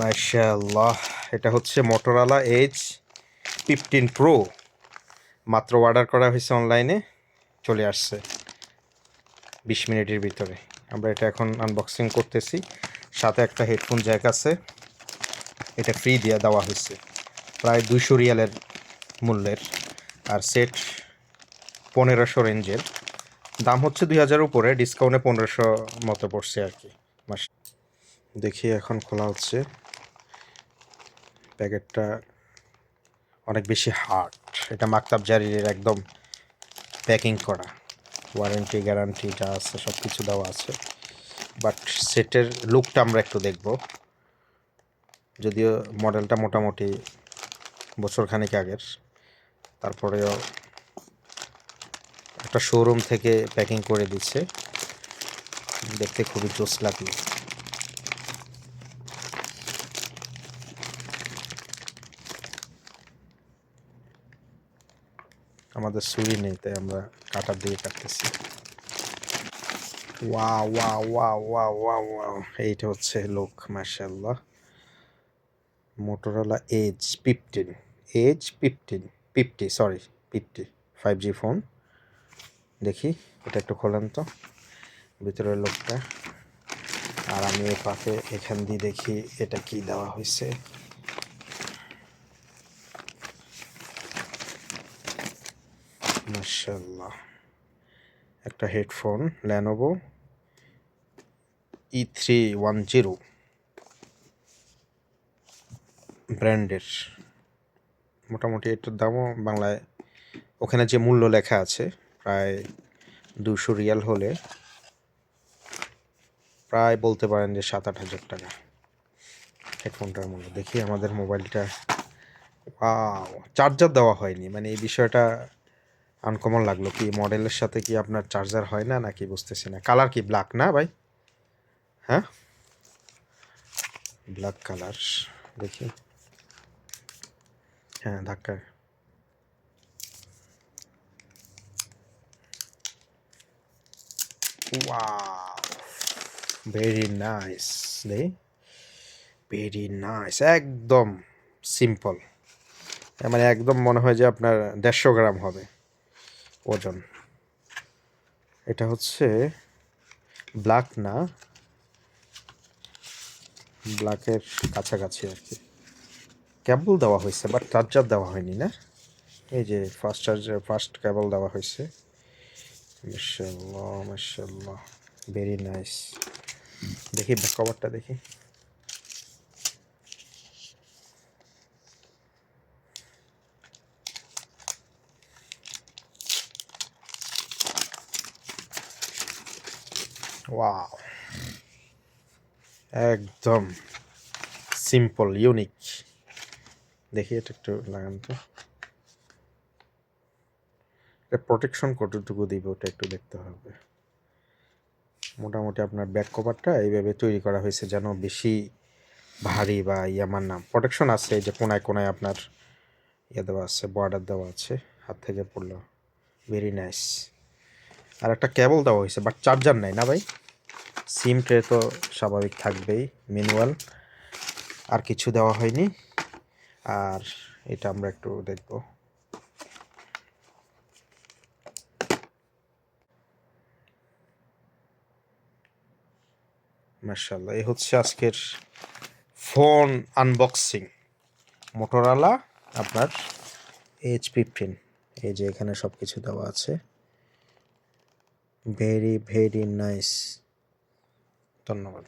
মাশাআল্লাহ, এটা হচ্ছে মোটরোলা এইচ ফিফটিন প্রো মাত্র অর্ডার করা হয়েছে অনলাইনে চলে আসছে বিশ মিনিটের ভিতরে। আমরা এটা এখন আনবক্সিং করতেছি। সাথে একটা হেডফোন জ্যাক আছে। এটা ফ্রি দিয়ে দেওয়া হয়েছে। প্রায় দুইশো রিয়ালের মূল্যের। আর সেট পনেরোশো রেঞ্জের। দাম হচ্ছে দুই হাজার উপরে ডিসকাউন্টে পনেরোশো মতো পড়ছে আর কি। মাস দেখি এখন খোলা হচ্ছে। প্যাকেটটা অনেক বেশি হার্ড এটা মাকতাব জারির একদম প্যাকিং করা। ওয়ারেন্টি গ্যারান্টি যা আছে সব কিছু দেওয়া আছে। বাট সেটের লুকটা আমরা একটু দেখব। যদিও মডেলটা মোটামুটি বছরখানেক আগের। তারপরেও একটা শোরুম থেকে প্যাকিং করে দিচ্ছে। দেখতে খুবই জোস লাগল। আমাদের ছুরি নেই, তাই আমরা কাটা দিয়ে কাটতেছি। ওয়া ওয়া ওয়া ওয়া ওয়া ওয়া এইটা হচ্ছে লোক মাশাল্লাহ Motorola H fifteen H fifteen fifty sorry fifty five G phone দেখি, এটা একটু খোলেন তো, ভিতরের লোকটা। আর আমি এই পাশে এখান দিয়ে দেখি এটা কি দেওয়া হয়েছে। মাশাল্লাহ একটা headphone Lenovo E three one zero ব্র্যান্ডের। মোটামুটি এটার দামও বাংলায়, ওখানে যে মূল্য লেখা আছে, প্রায় দুশো রিয়াল হলে, প্রায় বলতে পারেন যে সাত আট হাজার টাকা। হেডফোনটার মূল্য। দেখি আমাদের মোবাইলটা। চার্জার দেওয়া হয়নি। মানে এই বিষয়টা আনকমন লাগল কি? মডেলের সাথে কি আপনার চার্জার হয় না নাকি বুঝতেছি না। কালার কি ব্ল্যাক না ভাই? হ্যাঁ? ব্ল্যাক কালার দেখি। হ্যাঁ ধাক্কা ভেরি নাইস ভেরি নাইস একদম সিম্পল মানে একদম মনে হয় যে আপনার দেড়শো গ্রাম হবে। ওজন। এটা হচ্ছে ব্ল্যাক না, ব্ল্যাকের কাছাকাছি আর কি। ক্যাবল দেওয়া হয়েছে, বাট চার্জার দেওয়া হয়নি না? এই যে ফার্স্ট চার্জার ফার্স্ট ক্যাবল দেওয়া হয়েছে। মাশাল্লাহ মাশাল্লাহ ভেরি নাইস দেখি ব্যাক কভারটা দেখি। ওয়াও একদম সিম্পল ইউনিক দেখি এটা একটু লাগান তো। প্রোটেকশন কতটুকু দিব ওটা একটু দেখতে হবে। মোটামুটি আপনার ব্যাক কভারটা এইভাবে তৈরি করা হয়েছে যেন বেশি ভারী বা ইয়ামার নাম। প্রোটেকশন আছে, এই যে কোনায় কোনায় আপনার ইয়ে দেওয়া আছে বর্ডার দেওয়া আছে, হাত থেকে পড়ল। ভেরি নাইস আর একটা কেবল দেওয়া হয়েছে বাট চার্জার নাই না ভাই? সিম ট্রে তো স্বাভাবিক থাকবেই ম্যানুয়াল আর কিছু দেওয়া হয়নি। আর এটা আমরা একটু দেখব। মার্শাল্লাহ এই হচ্ছে আজকের ফোন আনবক্সিং মোটরোলা আপনার এইচ ফিফটিন এই যে এখানে সব কিছু দেওয়া আছে। Very very nice. ধন্যবাদ।